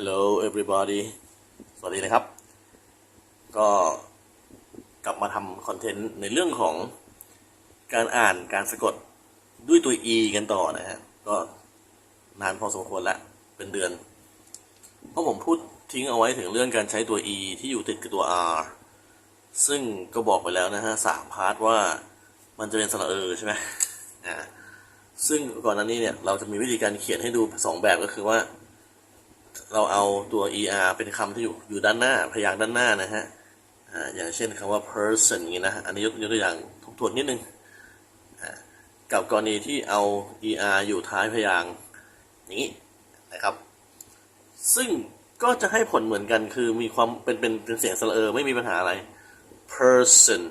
Hello everybody สวัสดีนะครับ ก็กลับมาทำคอนเทนต์ในเรื่องของการอ่านการสะกดด้วยตัว e กันต่อนะฮะ ก็นานพอสมควรละ เป็นเดือน เพราะผมพูดทิ้งเอาไว้ถึงเรื่องการใช้ตัว e ที่อยู่ติดกับตัว r ซึ่งก็บอกไปแล้วนะฮะสามพาร์ทว่ามันจะเป็นสระเออใช่ไหมอ่าซึ่งก่อนหน้านี้เนี่ยเราจะมีวิธีการเขียนให้ดูสองแบบก็คือว่า เราเอาตัว er เป็นคำที่อยู่อยู่ด้านหน้าพยางค์ด้านหน้านะฮะอย่างเช่นคำว่า person อย่างนี้นะอันนี้ยกตัวอย่างทบทวนนิดนึงกับกรณีที่เอา er อยู่ท้ายพยางค์นี้นะครับ ซึ่งก็จะให้ผลเหมือนกันคือมีความเป็นเป็นเป็นเสียงสระเออไม่มีปัญหาอะไร person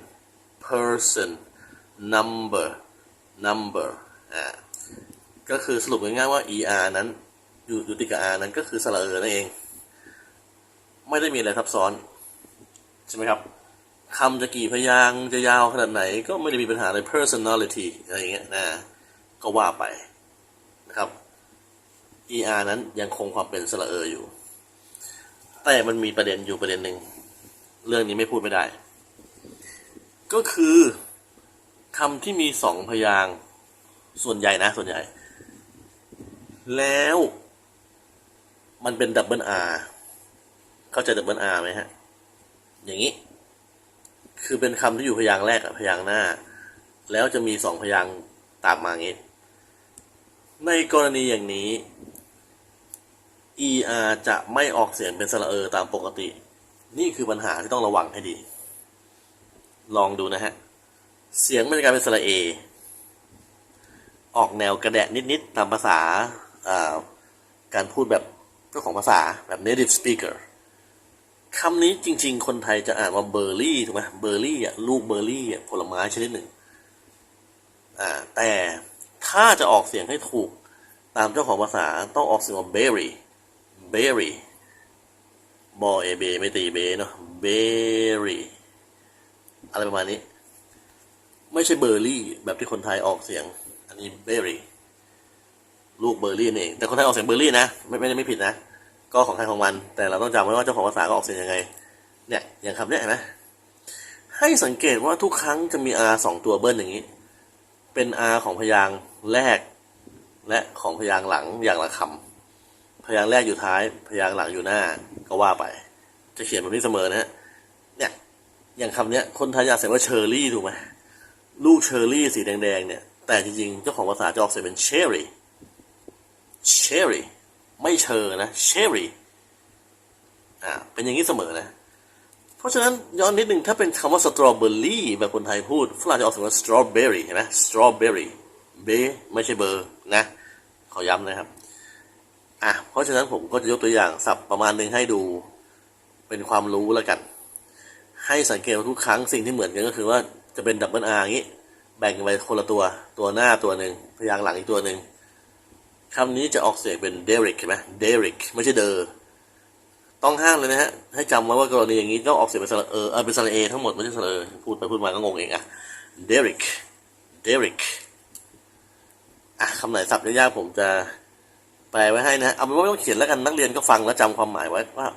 person number number อ่าก็คือสรุปง่ายๆว่า er นั้น อยู่อยู่ติดกับ r นั้นก็คือสระเออนั่นเอง ไม่ได้มีอะไรซับซ้อน ใช่ไหมครับคำจะกี่พยางจะยาวขนาดไหนก็ไม่ได้มีปัญหาใน personality อะไรอย่างเงี้ยนะก็ว่าไปนะครับ er นั้นยังคงความเป็นสระเอออยู่ แต่มันมีประเด็นอยู่ประเด็นหนึ่งเรื่องนี้ไม่พูดไม่ได้ ก็คือคำที่มีสองพยางส่วนใหญ่นะส่วนใหญ่ แล้ว มันเป็นดับเบิลอาร์เข้าใจดับเบิลอาร์ไหมฮะ อย่างนี้ คือเป็นคำที่อยู่พยางค์แรกกับพยางค์หน้า แล้วจะมีสองพยางค์ตามมางี้ ในกรณีอย่างนี้ er จะไม่ออกเสียงเป็นสระเออตามปกติ นี่คือปัญหาที่ต้องระวังให้ดี ลองดูนะฮะ เสียงมันจะกลายเป็นสระเอ ออกแนวกระแดะนิด ๆ ตามภาษาการพูดแบบ เจ้าของภาษาแบบ native speaker คำนี้จริง ๆ คนไทยจะอ่านว่าเบอร์รี่ถูกไหมเบอร์รี่อะลูกเบอร์รี่อะผลไม้ชนิดหนึ่งอ่าแต่ถ้าจะออกเสียงให้ถูกตามเจ้าของภาษาต้องออกเสียงว่า berry berry บอเอเบไม่ตีเบเนาะ berry อะไรประมาณนี้ ไม่ใช่เบอร์รี่แบบที่คนไทยออกเสียง อันนี้เบอร์รี่ ลูกเบอร์รี่นั่เอง แต่คนไทยออกเสียงเบอร์รี่นะ ไม่ไม่ได้ไม่ผิดนะ ก็ของใครของมัน แต่เราต้องจำไว้ว่าเจ้าของภาษาก็ออกเสียงยังไง เนี่ย อย่างคำเนี้ยเห็นไหมให้สังเกตว่าทุกครั้งจะมี r สองตัวเบิ้ลอย่างนี้ เป็น r ของพยางค์แรก และของพยางค์หลังอย่างละคำพยางค์แรกอยู่ท้าย พยางค์หลังอยู่หน้า ก็ว่าไป จะเขียนแบบนี้เสมอนะฮะ เนี่ย อย่างคำเนี้ย คนไทยอยากเสียงว่าเชอร์รี่ถูกไหมลูกเชอร์รี่สีแดงๆเนี่ย แต่จริงๆ เจ้าของภาษาจะออกเสียงเป็นเชอร์รี่ เชอรี่ไม่เชอร์นะเชอรี่อ่าเป็นอย่างนี้เสมอนะ เพราะฉะนั้นย้อนนิดนึงถ้าเป็นคำว่าสตรอเบอรี่แบบคนไทยพูดฝรั่งจะออกเสียงว่าสตรอเบอรี่เห็นไหมสตรอเบอรี่เบไม่ใช่เบอร์นะ ขอย้ำนะครับอะเพราะฉะนั้นผมก็จะยกตัวอย่างศัพท์ประมาณหนึ่งให้ดูเป็นความรู้แล้วกัน ให้สังเกตว่าทุกครั้งสิ่งที่เหมือนกันก็คือว่าจะเป็นดับเบิลอาร์อย่างนี้ แบ่งไปคนละตัวตัวหน้าตัวหนึ่งพยางค์หลังอีกตัวหนึ่ง คำนี้จะออกเสียงเป็นเดริกเห็นไหมเดริกไม่ใช่เดอต้องห้ามเลยนะฮะ ให้จำไว้ว่ากรณีอย่างนี้ต้องออกเสียงเป็นสระเออเป็นสระเอทั้งหมดไม่ใช่สระเอพูดไปพูดมาก็งงเองอะเดริกเดริกอะคำไหนศัพท์ยากๆผมจะแปลไว้ให้นะเอาเป็นว่าไม่ต้องเขียนแล้วกันนักเรียนก็ฟังแล้วจำความหมายไว้ว่า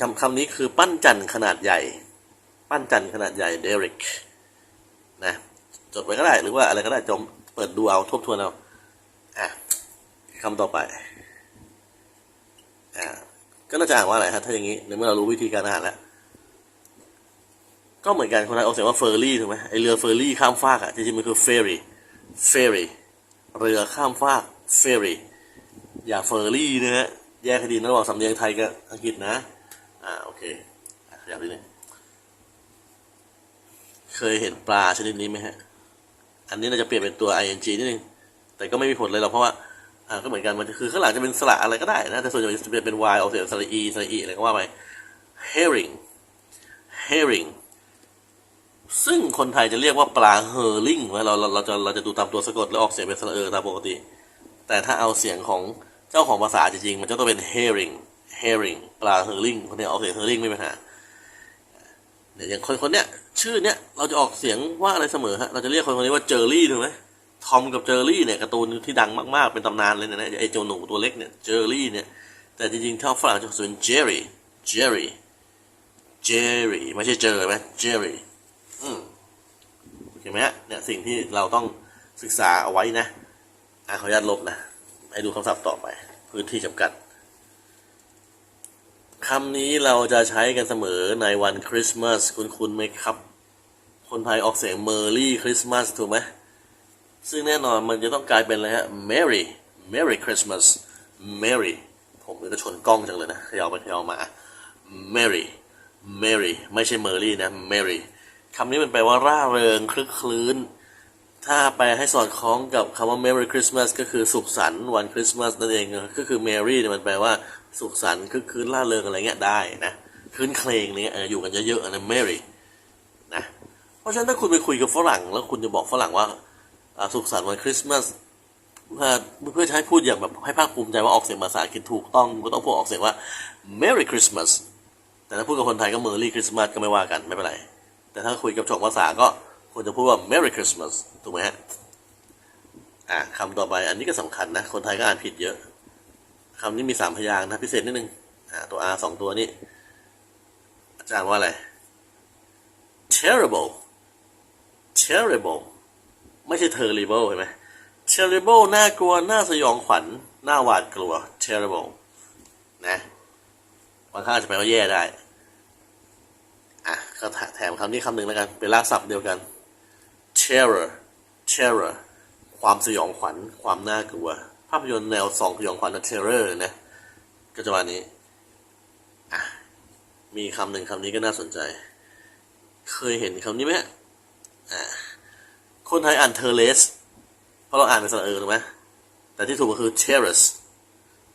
คำคำนี้คือปั้นจันขนาดใหญ่ ปั้นจันขนาดใหญ่เดริกนะจดไว้ก็ได้หรือว่าอะไรก็ได้จมเปิดดูเอาทบทวนเอา คำต่อไปอ่าก็น่าจะอ่านว่าอะไรฮะถ้าอย่างนี้ในเมื่อเรารู้วิธีการอ่านแล้วก็เหมือนกันคนไทยออกเสียงว่าเฟอร์รี่ถูกไหมไอเรือเฟอร์รี่ข้ามฟากอะจริงๆมันคือเฟอร r ่เฟอร y เรือข้ามฟากเฟอร y อย่าเฟอร์รี่นะฮะแยกคดีระหว่างสำเนียงไทยกับอังกฤษนะอ่าโอเคขยับนิดนึงเคยเห็นปลาชนิดนี้ไหมฮะ อันนี้เราจะเปลี่ยนเป็นตัว ing นิดนึงแต่ก็ไม่มีผลเลยหรอกเพราะว่า อ่าก็เหมือนกันมันคือข้างหลังจะเป็นสระอะไรก็ได้นะแต่ส่วนใหญ่จะเปลี่ยนเป็น y ออกเสียงสระ e สระ e อะไรก็ว่าไป herring herring ซึ่งคนไทยจะเรียกว่าปลาเฮอร์ลิงเราเราเราจะเราจะดูตามตัวสะกดแล้วออกเสียงเป็นสระเออตามปกติ แต่ถ้าเอาเสียงของเจ้าของภาษาจริงๆมันจะต้องเป็น herring herring ปลาเฮอร์ลิงคนนี้ออกเสียงเฮอร์ลิงไม่มีปัญหาเนี่ยอย่างคนคนเนี้ยชื่อเนี้ยเราจะออกเสียงว่าอะไรเสมอฮะเราจะเรียกคนคนนี้ว่าเจอรี่ถูกไหม ทอมกับเจอรี่เนี่ยการ์ตูนที่ดังมากๆเป็นตำนานเลยนะไอเจ้าหนูตัวเล็กเนี่ยเจอรี่เนี่ยแต่จริงๆถ้าฝรั่งจะเป็น Jerry Jerry Jerry ไม่ใช่เจอไหม Jerry อืมโอเคไหมเนี่ยสิ่งที่เราต้องศึกษาเอาไว้นะอะขออนุญาตลบนะให้ดูคำศัพท์ต่อไป พื้นที่จำกัดคำนี้เราจะใช้กันเสมอในวันคริสต์มาสคุณคุณไหมครับ คนไทยออกเสียง Merry Christmas ถูกไหม ซึ่งแน่นอนมันจะต้องกลายเป็นอะไรฮะ Merry Merry Christmas Merry ผมนี่ก็ชนกล้องจังเลยนะเขยาวไปเขยาวมา Merry Merry ไม่ใช่ Merry นะ Merry คำนี้มันแปลว่าร่าเริงคลึกคลื้น ถ้าแปลให้สอดคล้องกับคำว่า Merry Christmas ก็คือสุขสันต์วันคริสต์มาสนั่นเอง ก็คือ Merry เนี่ยมันแปลว่าสุขสันต์คลึกคลื้นร่าเริงอะไรเงี้ยได้นะคืนเคลงอะไรเงี้ยอยู่กันเยอะๆนะ Merry นะ เพราะฉะนั้นถ้าคุณไปคุยกับฝรั่ง แล้วคุณจะบอกฝรั่งว่า สุขสันต์วันคริสต์มาสเพื่อจะให้พูดอย่างแบบให้ภาคภูมิใจว่าออกเสียงภาษาอังกฤษถูกต้องก็ต้องพูดออกเสียงว่า Merry Christmas แต่ถ้าพูดกับคนไทยก็ Merry Christmas ก็ไม่ว่ากันไม่เป็นไร แต่ถ้าคุยกับชงภาษาก็ควรจะพูดว่า Merry Christmas ถูกไหมฮะอะคำต่อไปอันนี้ก็สำคัญนะ คนไทยก็อ่านผิดเยอะคำนี้มีสามพยางค์นะพิเศษนิดนึงอ่าตัว R สองตัวนี้อาจารย์ว่าอะไร terrible terrible ไม่ใช่ terrible เห็นไหม terrible น่ากลัว น่าสยองขวัญ น่าหวาดกลัว terrible นะบางครั้งอาจจะแปลว่าแย่ได้ อะก็แถมคำนี้คำหนึ่งแล้วกัน เป็นรากศัพท์เดียวกัน terror terror ความสยองขวัญ ความน่ากลัว ภาพยนตร์แนวสองสยองขวัญนะ terror นะ ก็จะวันนี้ อะ มีคำหนึ่งคำนี้ก็น่าสนใจ เคยเห็นคำนี้ไหมฮะอ่า คนไทยอ่าน terrace เพราะเราอ่านเป็นสระเออถูกไหมแต่ที่ถูกก็คือ terrace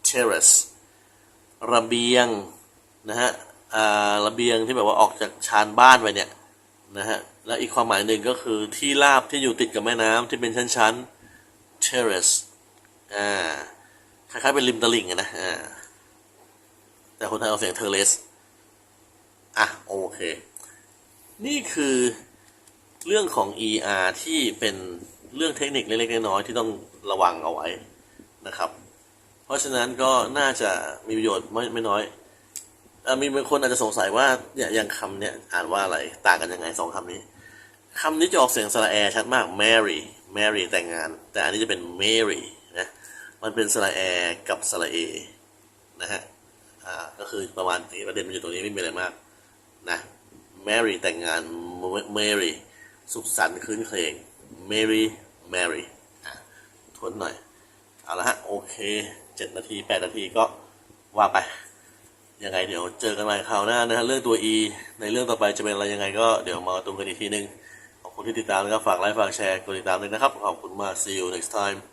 terrace ระเบียงนะฮะอ่าระเบียงที่แบบว่าออกจากชานบ้านไปเนี่ยนะฮะและอีกความหมายหนึ่งก็คือที่ราบที่อยู่ติดกับแม่น้ำที่เป็นชั้นๆ terrace อ่าคล้ายๆเป็นริมตลิ่งนะอ่าแต่คนไทยเอาเสียง terrace อะโอเค นี่คือ เรื่องของ ER ที่เป็นเรื่องเทคนิคเล็กๆน้อยๆที่ต้องระวังเอาไว้นะครับ เพราะฉะนั้นก็น่าจะมีประโยชน์ไม่ไม่น้อยอมีบางคนอาจจะสงสัยว่าเนี่ยอย่างคำเนี่ยอ่านว่าอะไรต่างกันยังไงสองคำนี้คำนี้จะออกเสียงสระแอชัดมาก Mary Mary แต่งงาน แต่อันนี้จะเป็น Mary นะมันเป็นสระแอกับสระเอนะฮะอ่าก็คือประมาณนี้ประเด็นมันอยู่ตรงนี้ไม่มีอะไรมากนะ Mary แต่งงาน Mary สุขสันต์คืนเคลง Mary Mary ทวนหน่อย เอาละฮะ โอเคเจ็ดนาทีแปดนาทีก็ว่าไป ยังไงเดี๋ยวเจอกันใหม่คราวหน้านะฮะ เรื่องตัว E ในเรื่องต่อไปจะเป็นอะไรยังไงก็เดี๋ยวมาตุ้มกันอีกทีนึง ขอบคุณที่ติดตามนะครับ ฝากไลค์ ฝากแชร์ กดติดตามด้วยนะครับ ขอบคุณมาก see you next time